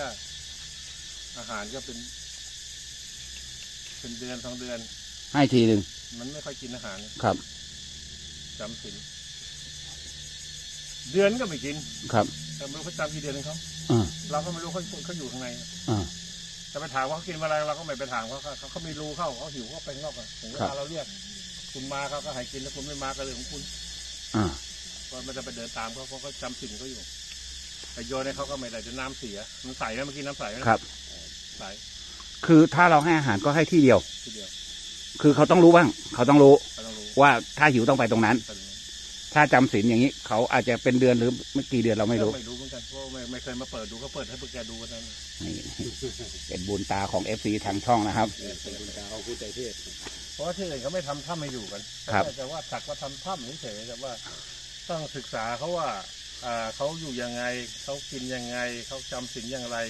ก็อาหารก็เป็น เป็นเดือนสองเดือน ให้ทีหนึ่งมันไม่ค่อยกินอาหารครับจำสินเดือนก็ไม่กินครับ แต่ไม่รู้เขาจำกี่เดือนของเขาอ่าเราก็ไม่รู้เขาเขาอยู่ข้างในอ่าจะไปถามว่าเขากินอะไรเราก็ไม่ไปถามเขาเขาเขาเขามีรูเข้าเขาหิวเขาไปข้างนอกอะถึงเวครัลาบเราเรียก คุณมาเขาก็ให้กินแล้วคุณไม่มาก็เรื่องของคุณ อ่าว่ามันจะไปเดินตามเขาเพราะเขาจำสิ่งเขาอยู่ ไปโยนให้เขาก็ไม่ได้จะน้ำเสียมันใสนะเมื่อกี้น้ำใสนะครับ ใสคือถ้าเราให้อาหารก็ให้ที่เดียว ทีเดียวคือเขาต้องรู้บ้าง เขาต้องรู้เราต้องรู้ว่าถ้าหิวต้องไปตรงนั้นกันถ้าจำศีลอย่างนี้ เขาอาจจะเป็นเดือนหรือไม่กี่เดือนเราไม่รู้ ไม่รู้เหมือนกันเพราะไม่ไม่เคยมาเปิดดูเขาเปิดให้พวกแกดูกันนั้นนี่เป็นบุญตาของเอฟซีทางช่องนะครับเป็นคุณตาของคุณใจเทศเพราะว่าที่อื่นเขาไม่ทำถ้ำไม่อยู่กันครับ แต่ว่าสักว่าทำถ้ำเฉยๆแต่ว่าต้องศึกษาเขาว่าอ่า เขาอยู่ยังไงเขากินยังไงเขาจำสิ่งอย่างไร